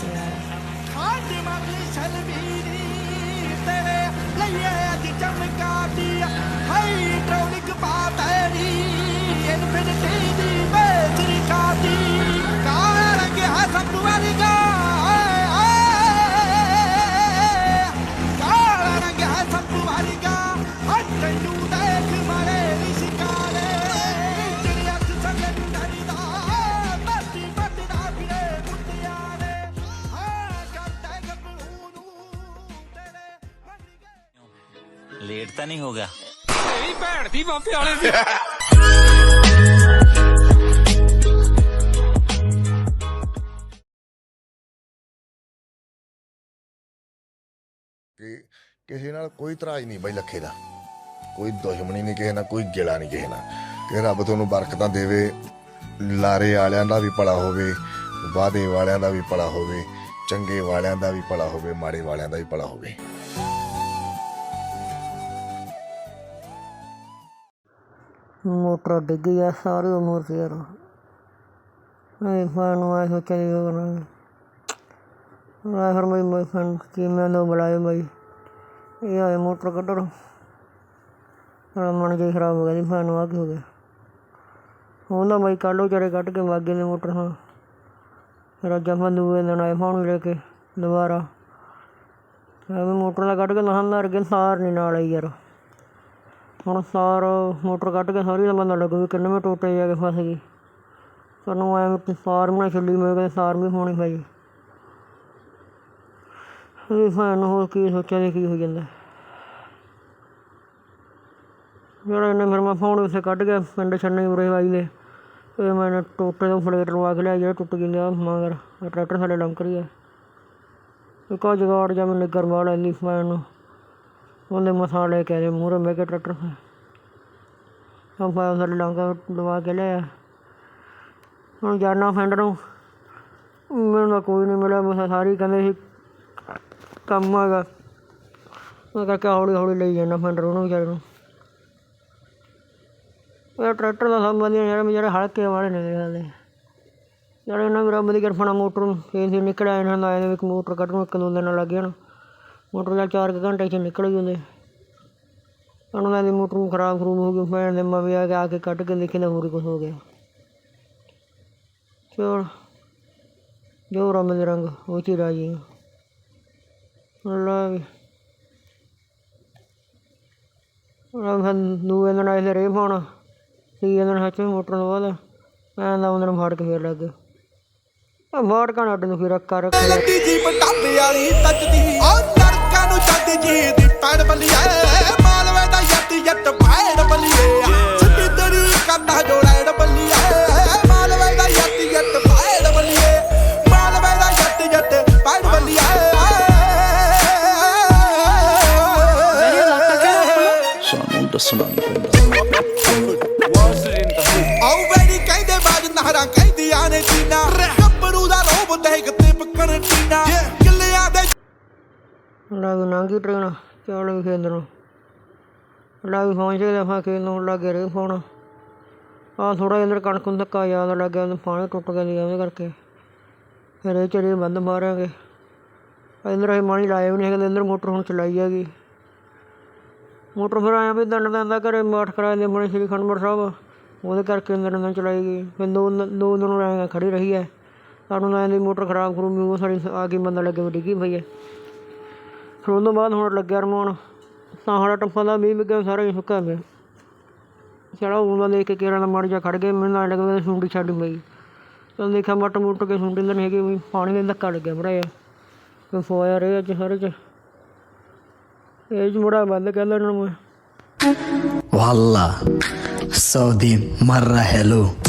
ਤੁਸੀਂ ਆਏ ਲੇਟ ਤਾਂ ਨਹੀਂ ਹੋਗਾ ਤੇਰੀ ਭੈਣ ਦੀ ਬਾਪੇ ਵਾਲੇ ਦੀ ਕਿ ਕਿਸੇ ਨਾਲ ਕੋਈ ਤਰਾਜ ਨਹੀਂ ਬਈ ਲੱਖੇ ਦਾ। ਕੋਈ ਦੁਸ਼ਮਣੀ ਨਹੀਂ ਕਿਸੇ ਨਾਲ ਕੋਈ ਗਿਲਾ ਨਹੀਂ ਕਿਸੇ ਨਾਲ। ਕਿ ਰੱਬ ਤੁਹਾਨੂੰ ਬਰਕਤਾਂ ਦੇਵੇ ਲਾਰੇ ਵਾਲਿਆਂ ਦਾ ਵੀ ਭਲਾ ਹੋਵੇ ਵਾਦੇ ਵਾਲਿਆਂ ਦਾ ਵੀ ਭਲਾ ਹੋਵੇ ਚੰਗੇ ਵਾਲਿਆਂ ਦਾ ਵੀ ਭਲਾ ਹੋਵੇ ਮਾੜੇ ਵਾਲਿਆਂ ਦਾ ਵੀ ਭਲਾ ਹੋਵੇ। ਮੋਟਰ ਡਿੱਗ ਗਿਆ, ਸਾਰੀ ਉਮਰ ਸੀ ਯਾਰ ਮੈਂ ਫਾਨੂੰ ਆਇਆ ਸੋਚਿਆ ਨਹੀਂ ਹੋਣਾ ਮੈਂ ਫਿਰ ਮੈਂ ਮੈਂ ਫਨ ਕੀ ਮੈਂ ਲੋ ਬੁਲਾਏ ਬਈ ਇਹ ਆਏ ਮੋਟਰ ਕੱਢਣ। ਮੇਰਾ ਮਨ ਜਿਹਾ ਖਰਾਬ ਹੋ ਗਿਆ ਜੀ ਫਾਨੂੰ ਆ ਕੀ ਹੋ ਗਿਆ। ਉਹਨਾਂ ਮੈਂ ਕੱਢੋ ਚਾਰੇ ਕੱਢ ਕੇ ਵਾਗੇ ਨੇ ਮੋਟਰ ਹਾਂ। ਫਿਰ ਅੱਜ ਆਪਾਂ ਦੂਏ ਦਿਨ ਆਏ ਫਾਨੂੰ ਲੈ ਕੇ, ਦੁਬਾਰਾ। ਮੈਂ ਮੋਟਰ ਦਾ ਕੱਢ ਕੇ ਨਹਾਂ ਮਾਰ ਕੇ ਸਾਰ ਨਹੀਂ ਨਾਲ ਆਈ ਯਾਰ। ਹੁਣ ਸਾਰ ਮੋਟਰ ਕੱਢ ਕੇ ਸਾਰੀ ਦਾ ਬੰਦਾ ਲੱਗੂ ਵੀ ਕਿੰਨੇ ਮੈਂ ਟੋਟੇ ਜਾ ਕੇ ਫਸ ਗਈ। ਸਾਨੂੰ ਐ ਵੀ ਸਾਰ ਬਣਾ ਛੱਲੀ ਮੇਰੇ ਕੋਲ ਸਾਰ ਵੀ ਹੋਣੀ ਪਈ ਇਹ ਫੈਨ ਹੋਰ ਕੀ ਸੋਚਿਆ ਤੇ ਕੀ ਹੋ ਜਾਂਦਾ। ਜਿਹੜਾ ਇਹਨੇ ਫਿਰ ਮੈਂ ਫੋਨ ਉਸੇ ਕੱਢ ਕੇ ਪਿੰਡ ਛੰਨੇ ਉਰੇ ਵਾਈ ਦੇ, ਇਹ ਮੈਂ ਟੋਟੇ ਤੋਂ ਫਲੇਟ ਲਵਾ ਕੇ ਲਿਆ ਜਿਹੜਾ ਟੁੱਟ ਗਿਆ ਮਗਰ ਟਰੈਕਟਰ ਸਾਡੇ ਲੰਕ ਰਹੀ ਹੈ ਇੱਕ ਆ ਜਗਾੜ ਜਾਂ ਮੈਨੂੰ ਗਰਮਾ ਲੈਂਦੀ ਫੈਨ ਨੂੰ। ਉਹਨੇ ਮਸਾਂ ਲੈ ਕੇ ਆਏ, ਮੂਹਰੇ ਮੈਂ ਕਿਹਾ, ਟਰੈਕਟਰ ਆਪਾਂ ਫਿਰ ਲਾਂਗਾ ਲਵਾ ਕੇ ਲਿਆ ਹੁਣ ਜਾਣਾ ਫੈਂਡ ਨੂੰ। ਮੈਨੂੰ ਤਾਂ ਕੋਈ ਨਹੀਂ ਮਿਲਿਆ, ਮੈਂ ਸਾਰੀ ਕਹਿੰਦੇ ਸੀ, ਕੰਮ ਹੈਗਾ। ਮੈਂ ਕਰਕੇ ਹੌਲੀ ਹੌਲੀ ਲਈ ਜਾਣਾ ਫੈਂਡਰ ਉਹਨੂੰ ਵਿਚਾਰੇ ਨੂੰ? ਇਹ ਟਰੈਕਟਰ ਦਾ ਸਭ ਵਧੀਆ ਯਾਰ ਮੇਰੇ ਹਲਕੇ ਵਾਲੇ ਨੇ ਜਿਹੜੇ ਯਾਰ ਇਹਨਾਂ ਮੇਰਾ ਵਧੀਆ ਕਰਫਣਾ ਮੋਟਰ ਨੂੰ ਫੇਰ ਨਿਕਲਿਆ, ਇਹਨਾਂ ਦਾ ਆਇਆ ਵਿੱਚ ਮੋਟਰ ਕੱਢਣ ਨੂੰ, ਇੱਕ ਦੋ ਦਿਨ ਲੱਗ ਜਾਣ। ਮੋਟਰ ਚੱਲ ਚਾਰ ਕੁ ਘੰਟੇ ਚ ਨਿਕਲ ਗਈ ਉਹਦੇ। ਉਹਨਾਂ ਦੀ ਮੋਟਰ ਨੂੰ ਖਰਾਬ ਖਰੂਬ ਹੋ ਗਈ, ਮੈਂ ਦੇ ਮਵੇ ਆ ਕੇ ਆ ਕੇ ਕੱਢ ਕੇ ਦੇਖਿਆ ਤਾਂ ਹੋਰ ਕੁਝ ਹੋ ਗਿਆ। ਚਲ, ਜੋ ਰੰਗ ਦੇ ਰੰਗ, ਉਹ ਚ ਰਾਜੀ ਅੱਲਾ ਵੀ। ਉਹਨਾਂ ਫਿਰ ਦੂਏ ਦਿਨ ਆਏ ਤੇ ਰੇ ਪਾਉਣਾ। ਤੀਏ ਦਿਨ ਹੱਥ ਮੋਟਰ ਨੂੰ ਬਾਅਦ ਮੈਂ ਦਾ ਉਹਨਾਂ ਨੂੰ ਫਾੜ ਕੇ ਫੇਰ ਲੱਗ ਗਿਆ ਆ ਮਾਰ ਕਾ ਅੱਡ ਨੂੰ ਫਿਰ ਰੱਖਾ ਰੱਖਿਆ ਲੱਗੀ ਜੀਪ ਟੱਪ ਵਾਲੀ ਤੱਜਦੀ ਓ ਛੱਡ ਜੀ ਦੀ ਪੈੜ ਬੱਲੀਏ ਮਾਲਵੇ ਦਾ ਯੱਟ ਯੱਟ ਪੈੜ ਬੱਲੀਏ। ਸਿੱਧੀ ਤੇਰੀ ਕੰਨਾ ਜੋੜੈੜ ਬੱਲੀਏ ਮਾਲਵੇ ਦਾ ਯੱਟ ਯੱਟ ਪੈੜ ਬੱਲੀਏ। ਮਾਲਵੇ ਦਾ ਯੱਟ ਯੱਟ ਪੈੜ ਬੱਲੀਏ। ਸਾਨੂੰ ਦੱਸਣਾ ਨਹੀਂ ਲੱਗ ਲੰਘੀ ਟ੍ਰੇਨ, ਚੱਲ ਵੀ ਖੇਤ ਨੂੰ ਲੱਗ ਪਹੁੰਚ ਗਏ ਆਪਾਂ ਖੇਤ ਨੂੰ ਲਾਗੇ ਰਹੇ ਫੋਨ। ਆ ਥੋੜਾ ਅੰਦਰ ਕਣਕ ਨੂੰ ਧੱਕਾ ਯਾਦ ਲੱਗ ਗਿਆ ਉਹਨੂੰ ਪਾਣੀ ਟੁੱਟ ਗਿਆ ਸੀ ਉਹਦੇ ਕਰਕੇ। ਫਿਰ ਇਹ ਚਲੇ ਬੰਦ ਮਾਰਾਂਗੇ। ਅੰਦਰ ਅਸੀਂ ਮਾਣੀ ਲਾਇਆ ਵੀ ਨਹੀਂ ਹੈਗਾ, ਅੰਦਰ ਮੋਟਰ ਹੁਣ ਚਲਾਈ ਹੈਗੀ ਮੋਟਰ ਫਿਰ ਆਇਆ ਵੀ ਦੰਡ ਦੰਦਾ ਘਰੇ ਮਾਠ ਕਰਾਏ ਦੇ ਆਪਣੇ ਸ਼੍ਰੀ ਖੰਡਮਰ ਸਾਹਿਬ। ਉਹਦੇ ਕਰਕੇ ਅੰਦਰ ਅੰਦਰ ਚਲਾਈ ਗਈ। ਫਿਰ ਦੋ ਦੋ ਦਿਨ ਰਹਿ ਖੜੀ ਰਹੀ ਹੈ। ਸਾਨੂੰ ਨਾ ਇਹਦੀ ਮੋਟਰ ਖਰਾਬ ਖਰੂਬ ਵੀ ਉਹ ਸਾਡੀ ਆ ਕੇ ਬੰਦਾ ਲੱਗੇ ਵੀ ਡਿੱਗੀ ਪਈ ਹੈ। ਫਿਰ ਉਹ ਤੋਂ ਬਾਅਦ ਹੁਣ ਲੱਗਿਆ ਰਮਾਉਣ ਸਾਹੜਾ ਟੱਪਾ ਦਾ ਮੀਂਹ ਵਿਗਿਆ ਸਾਰਾ ਹੀ ਸੁੱਕਾ ਪਿਆ ਚੜਾ ਉਹਨਾਂ ਦੇਖ ਕੇ ਕਿਹੜਾ ਮਾਰ ਜਾ ਖੜ ਗਏ ਮੈਨੂੰ ਨਾਲ ਲੱਗਦਾ ਸੁੰਡੀ ਛੱਡ ਪਈ ਚਲ ਦੇਖਿਆ ਮੱਟ ਮੁੱਟ ਕੇ ਸੁੰਡੀ ਤਾਂ ਨਹੀਂ ਹੈਗੀ ਵੀ ਪਾਣੀ ਦੇ ਧੱਕਾ ਲੱਗਿਆ ਬੜਾ ਆ ਕੋਈ ਫੋਇਆ ਰਹੇ ਅੱਜ ਸਾਰੇ ਚ ਇਹ ਚ ਮੁੜਾ ਬੰਦ ਕਰ ਲੈਣਾ ਮੈਂ والله سعودي مرة حلو حلو